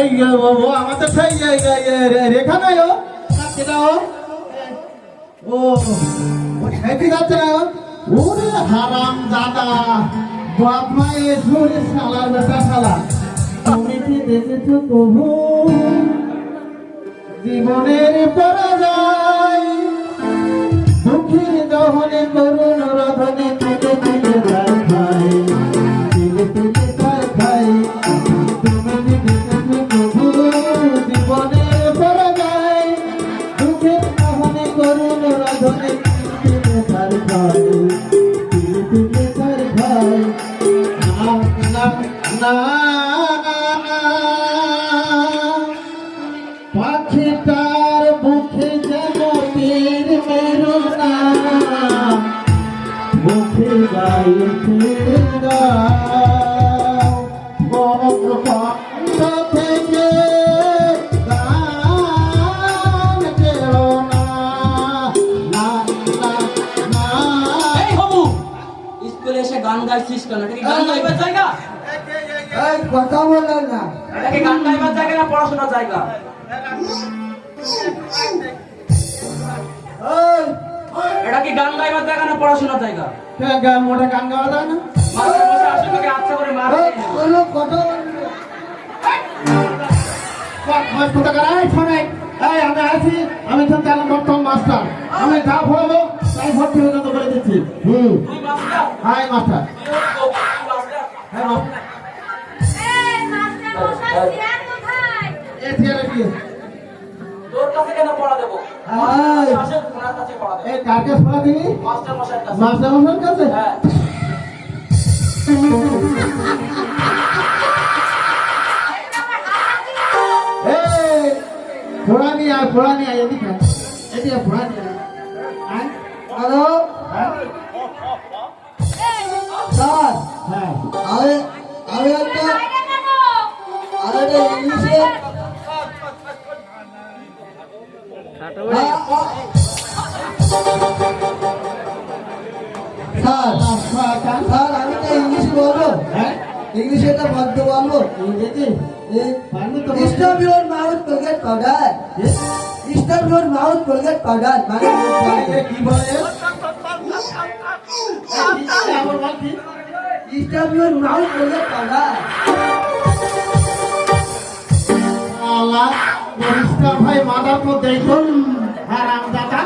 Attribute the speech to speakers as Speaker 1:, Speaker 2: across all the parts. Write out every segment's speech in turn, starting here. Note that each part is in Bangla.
Speaker 1: এই ও আমাদের সেই রেখা নাই, ও। কেটা ও। ও ওরে হারাম দাদা, বাপ মায়ের ঝুড়ি শালার বেটা শালা। তুমি কি দেখেছ কবু জীবনের পরাজয়, দুঃখের দহনে করুণ রধনে বঙ্গবন্ধ থেকে গান
Speaker 2: গাইছিস কেন? গান গাইবার জায়গা?
Speaker 3: কথা বললেন না।
Speaker 2: গান গাইবার জায়গা না পড়াশোনার জায়গা? এটা কি গান গাইবার জায়গা না পড়াশোনার জায়গা?
Speaker 1: কে গা- মোটা গান গাওয়া যায় না?
Speaker 2: বসে আসলে তোকে আচ্ছা করে মার
Speaker 3: এই, কোনো কথা
Speaker 1: আমি আছি আমি তো চালাম বর্তমান মাস্টার আমি যা পড়াবো তাই ভর্তি হয়ে যেতে করে দিচ্ছি। হুম।
Speaker 2: মাস্টার
Speaker 1: হাই মাস্টার হ্যাঁ মাস্টার
Speaker 2: তোর কাছে কেন পড়া দেবো?
Speaker 1: এই,
Speaker 2: ওনার কাছে পড়া দেবো মাস্টার মশাইয়ের কাছে।
Speaker 1: মাস্টার মশাইয়ের কাছে?
Speaker 2: হ্যাঁ।
Speaker 1: এই ফোড়া নিয়ে আয় এদিকে। এদিকে ফোড়া নিয়ে আয়।
Speaker 3: হ্যালো
Speaker 1: হ্যাঁ।
Speaker 3: স্যার
Speaker 1: হ্যাঁ।
Speaker 3: আমি
Speaker 1: কি- এ আবার বল কি?
Speaker 3: Stop your mouth Colgate powder
Speaker 1: আল্লাহ পরিষ্কার ভাই মাদার তো দেখুন হারাম দাদা।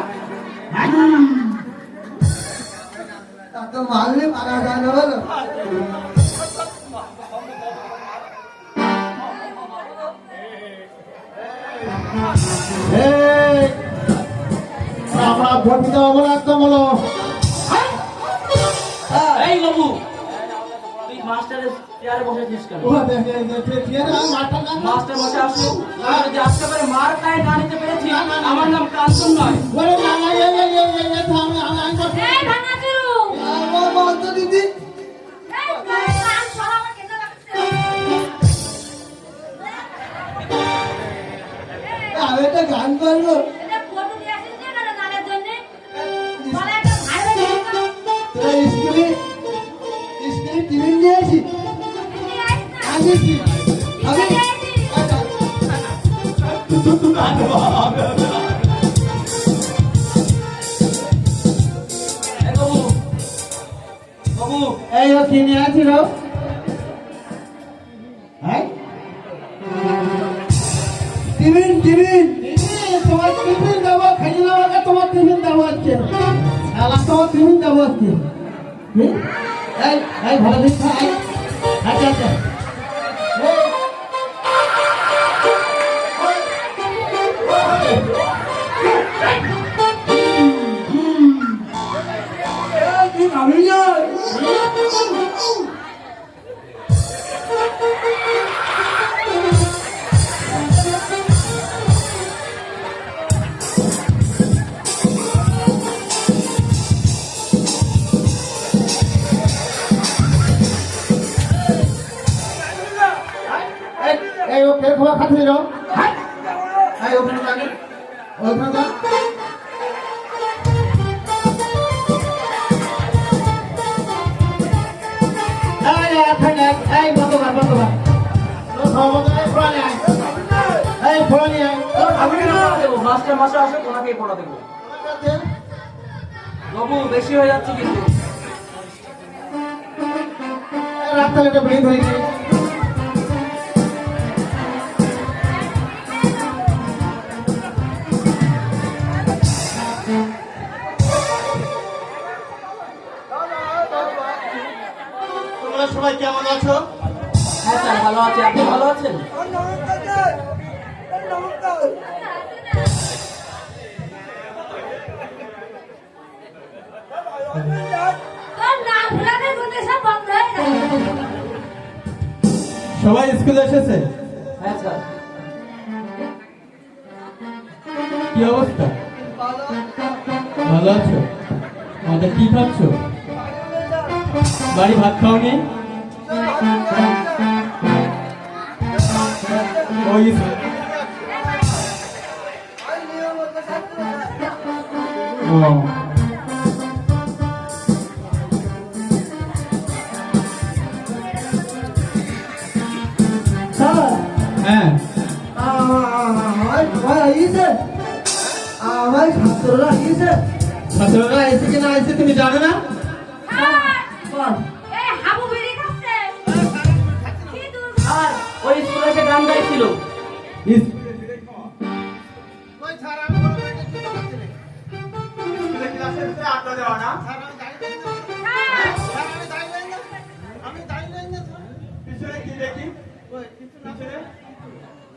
Speaker 3: তা তো মারলে মারা যায় না বলো।
Speaker 1: এই, হব না একদম হলো।
Speaker 3: স্যার
Speaker 2: এই বাবু মাস্টারের চেয়ারে কেন? মাস্টার বসে আসলো আমি যদি আজকে করে মার খাই না নিতে পেরেছি আমার নাম কাঞ্চন নয়
Speaker 1: বলে না না এই এই এই ও কি নিয়ে রো। হ্যাঁ?
Speaker 3: Tiffin tiffin.
Speaker 1: তোমার টিফিন দেবো খাইয়ে দেবো তোমার টিফিন দেবো আজকে। শালা, তোমার টিফিন দেবো আজকে। এই এই, ভালো আচ্ছা আচ্ছা। ও কে খোয়া খাচ্ছি রো এই ওখানে যাবে। ওখানে এই, এই, এই, এই, বন্ধ কর, বন্ধ কর। ও, সব বন্ধ কর, পুরা নিয়ে আয়।
Speaker 4: ফোড়া নিয়ে আয়
Speaker 2: আমি দেবো মাস্টার মাস্টার আসে তোমাকেই পড়া দেবো। বাবু বেশি হয়ে যাচ্ছে কিন্তু।
Speaker 4: ধরে গিয়ে তোমরা কেমন আছো?
Speaker 2: হ্যাঁ স্যার ভালো আছি। আপনি ভালো আছেন?
Speaker 4: সবাই স্কুলে এসেছে?
Speaker 2: হ্যাঁ স্যার।
Speaker 4: কি অবস্থা? ভালো আছো? আমাদের কি খাচ্ছ? বাড়ি ভাত খাওনি? ওই ও
Speaker 3: স্যার
Speaker 4: হ্যাঁ
Speaker 3: আমার সবাই আইছে আমার ছাত্ররা আইছে
Speaker 4: ছাত্ররা এসে কিনা এসে তুমি জানো না
Speaker 2: ওই স্কুলে এসে গান গাইছিল।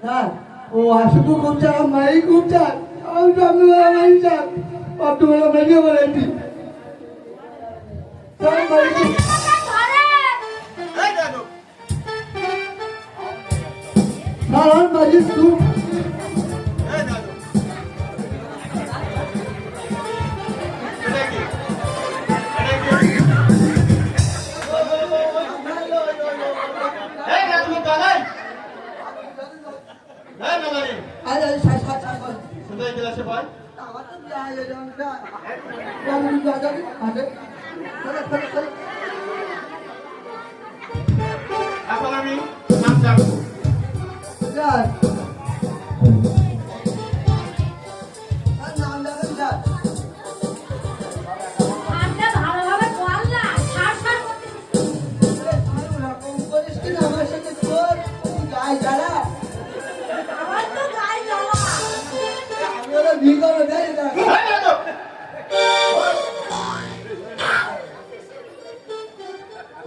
Speaker 3: স্যার ও খুব চান মাই খুব চান আমি সামনে মাই চান অটো বলে মেরে চলো চলো চলো
Speaker 4: এখন আমি নাম ডাকবো
Speaker 3: স্যার স্যার নাম ডাকেন স্যার
Speaker 5: আমরা ভালোভাবে বল না সার সার করতেছিস
Speaker 3: তুই ওরকম করিস কি না? আমার সাথে তোর গায়ে জ্বালা?
Speaker 5: আমার তো গায়ে জ্বালা।
Speaker 3: আমি ওরা বিয়ে করব দেয় না।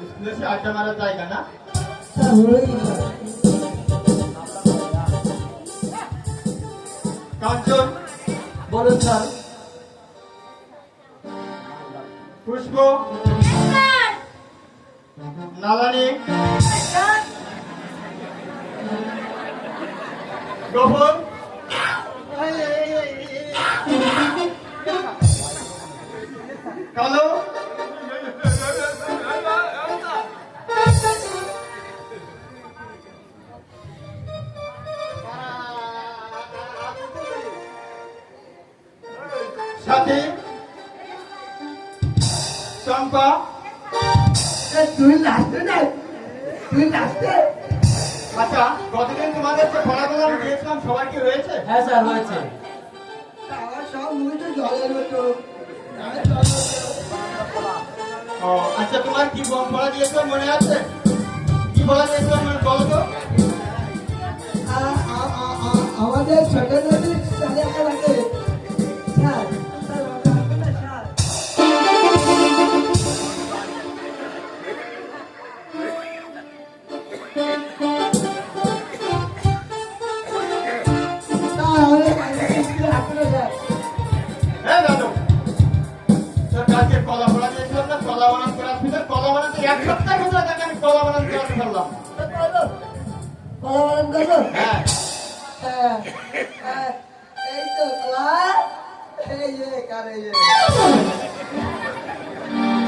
Speaker 4: স্কুলে এসে আড্ডা মারার জায়গা না? পুষ্প। নালানি। গফর কালো। সাথী।
Speaker 3: স্যার তুই লাস্টে না তুই লাস্টে
Speaker 4: আচ্ছা গতদিন তোমাদের যে ফলাফল আমি দিয়েছিলাম সবার কি হয়েছে
Speaker 2: হ্যাঁ স্যার হয়েছে
Speaker 3: আমার সব তো জলের মতো।
Speaker 4: ও আচ্ছা তোমার কি বম পড়া দিয়েছিলাম মনে আছে? কি বলা দিয়েছিলাম মনে বলো তো।
Speaker 3: আ- আ- আ- আ- আমাদের ছোট নদীর সাথে একটা লাগে।
Speaker 4: তোর কালকে কলা পড়া দিয়েছিলাম না কলা বানান ক্লাস কলা বানাতে এক সপ্তাহ হলো তাকে আমি কলা বানান ক্লাস ফেললাম
Speaker 3: কলা বানান?
Speaker 4: হ্যাঁ
Speaker 3: হ্যাঁ, হ্যাঁ, এই তো ক্লাস এই যে কার যে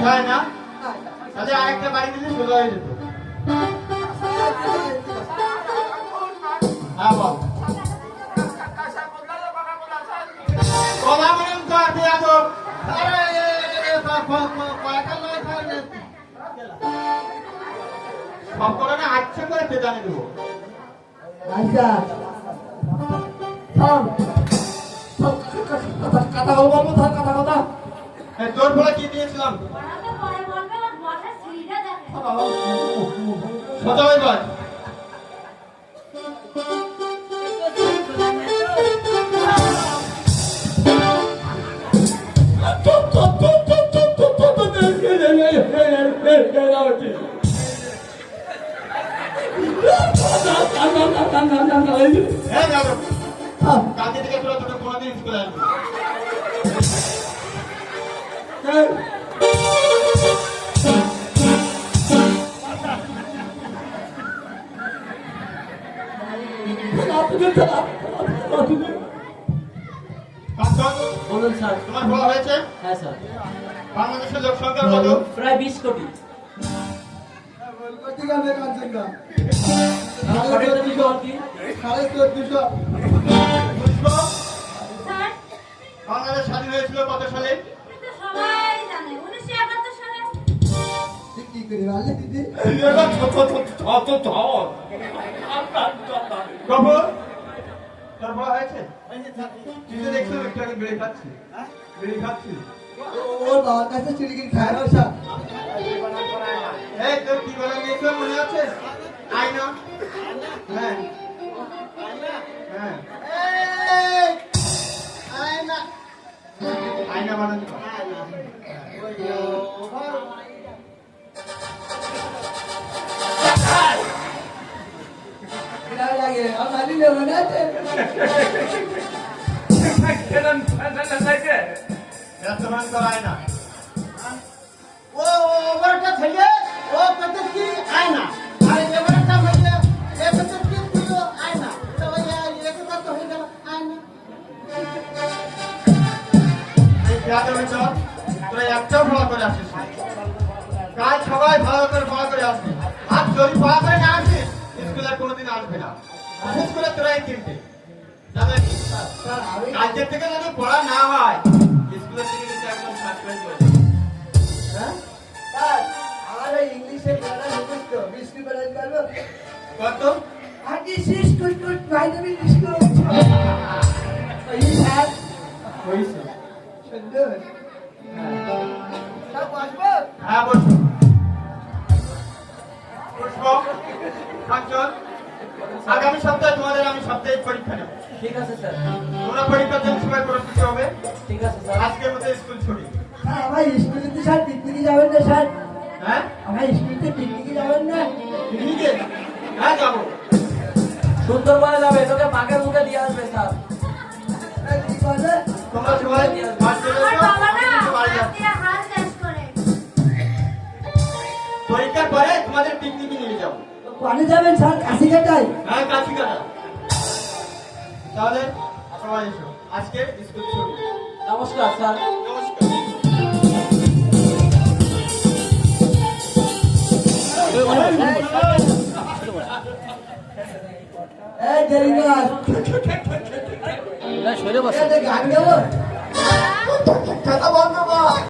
Speaker 4: তাই না
Speaker 3: হ্যাঁ,
Speaker 4: তাহলে আরেকটা বাড়ি দিলে সোজা হয়ে যেত হ্যাঁ বল করে আচ্ছা করে পেদানি দেবো
Speaker 3: আচ্ছা। কথা কথা বলব থাম কথা কথা।
Speaker 1: তোর বলে কি দিয়েছিলাম? সোজা হয়ে বল
Speaker 2: বলুন স্যার
Speaker 1: তোমার বলা হয়েছে
Speaker 2: হ্যাঁ স্যার।
Speaker 1: বাংলাদেশের লোক সংখ্যা কত?
Speaker 2: প্রায় বিশ কোটি।
Speaker 1: বাংলাদেশ স্বাধীন হয়েছিল কত সালে
Speaker 3: ওর বাবার কাছে চিড়িগিরি খায় না
Speaker 1: এই তোর কি বলে নিয়েছিল মনে আছে? আয়না হ্যাঁ। হ্যাঁ। এই, আয়না আয়না বানাতে
Speaker 4: ও ওভারটা থেকে কত?
Speaker 3: আগে শেষ কুট কুট ওই স্যার।
Speaker 1: হয়েছে
Speaker 3: সুন্দর। সব বসবো?
Speaker 1: হ্যাঁ বসবো। আগামী সপ্তাহে তোমাদের আমি সাপ্তাহিক পরীক্ষা নেব।
Speaker 2: ঠিক আছে স্যার।
Speaker 1: তোমরা পরীক্ষার জন্য সবাই প্রস্তুত হবে।
Speaker 2: ঠিক আছে স্যার।
Speaker 1: আজকের মতো স্কুল ছুটি।
Speaker 3: স্যার আমার স্কুলে তো স্যার পিকনিকে যাবেন না স্যার।
Speaker 1: হ্যাঁ?
Speaker 3: আমার স্কুলে পিকনিকে যাবেন না।
Speaker 1: পিকনিকে হ্যাঁ যাব।
Speaker 2: সুন্দরবনে যাবে তোকে বাঘের মুখে দিয়ে আসবে স্যার।
Speaker 1: তোমরা সবাই
Speaker 5: না
Speaker 1: পরীক্ষার পরে তোমাদের পিকনিকে নিয়ে যাব।
Speaker 3: যাবেন স্যার কাশি
Speaker 1: হ্যাঁ কাছি কাটা তাহলে সবাই এসো। আজকে স্কুল ছুটি
Speaker 2: নমস্কার স্যার।
Speaker 1: নমস্কার।
Speaker 3: না
Speaker 2: সরে বসো